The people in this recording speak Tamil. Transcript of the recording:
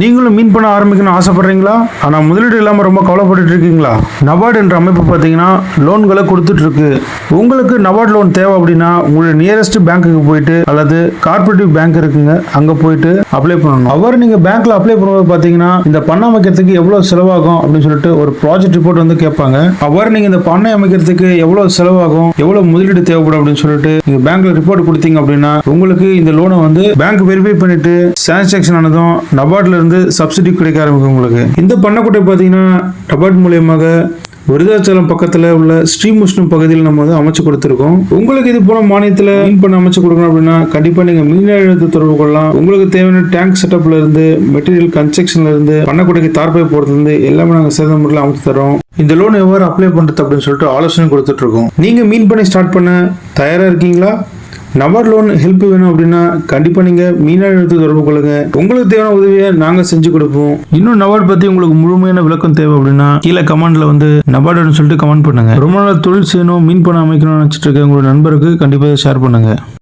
நீங்களும் மீன் பண்ண ஆரம்பிக்கணும்னு ஆசைப்படுறீங்களா? ஆனால் முதலீடு இல்லாமல் ரொம்ப கவலைப்பட்டு இருக்கீங்களா நபார்டு என்ற அமைப்பு பார்த்தீங்கன்னா லோன்களை கொடுத்துட்டு இருக்கு உங்களுக்கு நபார்டு லோன் தேவை அப்படின்னா உங்களுடைய நியரஸ்ட் பேங்க்குக்கு போயிட்டு அல்லது கார்பரேட்டிவ் பேங்க் இருக்குங்க அங்கே போயிட்டு அப்ளை பண்ணணும். அவர் நீங்கள் பேங்க்ல அப்ளை பண்ணும்போது பார்த்தீங்கன்னா இந்த பண்ணை அமைக்கிறதுக்கு எவ்வளோ செலவாகும் அப்படின்னு சொல்லிட்டு ஒரு ப்ராஜெக்ட் ரிப்போர்ட் வந்து கேட்பாங்க. அவர் நீங்கள் இந்த பண்ணை அமைக்கிறதுக்கு எவ்வளோ செலவாகும் எவ்வளோ முதலீடு தேவைப்படும் அப்படின்னு சொல்லிட்டு நீங்கள் பேங்க்ல ரிப்போர்ட் கொடுத்தீங்க அப்படின்னா உங்களுக்கு இந்த லோனை வந்து பேங்க் வெரிஃபை பண்ணிட்டு டிரான்சாக்ஷன் ஆனதும் நபார்டில் இருந்து சப்சிடி கிடைக்க ஆரம்பிக்கும் உங்களுக்கு. இந்த பண்ணைக்குட்டை பார்த்தீங்கன்னா டபார்ட் மூலியமாக விருதாச்சலம் பக்கத்தில் உள்ள ஸ்ரீமுஷ்ணம் பகுதியில் நம்ம வந்து அமைச்சு கொடுத்துருக்கோம். உங்களுக்கு இது போல மானியத்தில் மீன் பண்ண அமைச்சு கொடுக்கணும் அப்படின்னா கண்டிப்பாக நீங்கள் மீன் தொடர்பு கொள்ளலாம். உங்களுக்கு தேவையான டேங்க் செட்டப்ல இருந்து மெட்டீரியல் கன்ஸ்ட்ரக்ஷன்ல இருந்து பண்ணக்கூடிய தார்பை போடுறதுலேருந்து எல்லாமே நாங்கள் சிறந்த முறையில் அமைச்சு தரோம் இந்த லோன் எவ்வாறு அப்ளை பண்ணுறது அப்படின்னு சொல்லிட்டு ஆலோசனை கொடுத்துட்ருக்கோம் நீங்கள் மீன் பண்ணி ஸ்டார்ட் பண்ண தயாராக இருக்கீங்களா? நபார்ட் லோன் ஹெல்ப் வேணும் அப்படின்னா கண்டிப்பா நீங்க மீனாள் எடுத்து தொடர்பு கொள்ளுங்க. உங்களுக்கு தேவையான உதவியை நாங்க செஞ்சு கொடுப்போம். இன்னும் நபார்ட் பத்தி உங்களுக்கு முழுமையான விளக்கம் தேவை அப்படின்னா கீழே கமெண்ட்ல வந்து நபார்டுன்னு சொல்லிட்டு கமெண்ட் பண்ணுங்க. ரொம்ப நாள் தொழில் செய்யணும் மீன் பண்ண அமைக்கணும்னு நினைச்சிட்டு இருக்க உங்களோட நண்பருக்கு கண்டிப்பா ஷேர் பண்ணுங்க.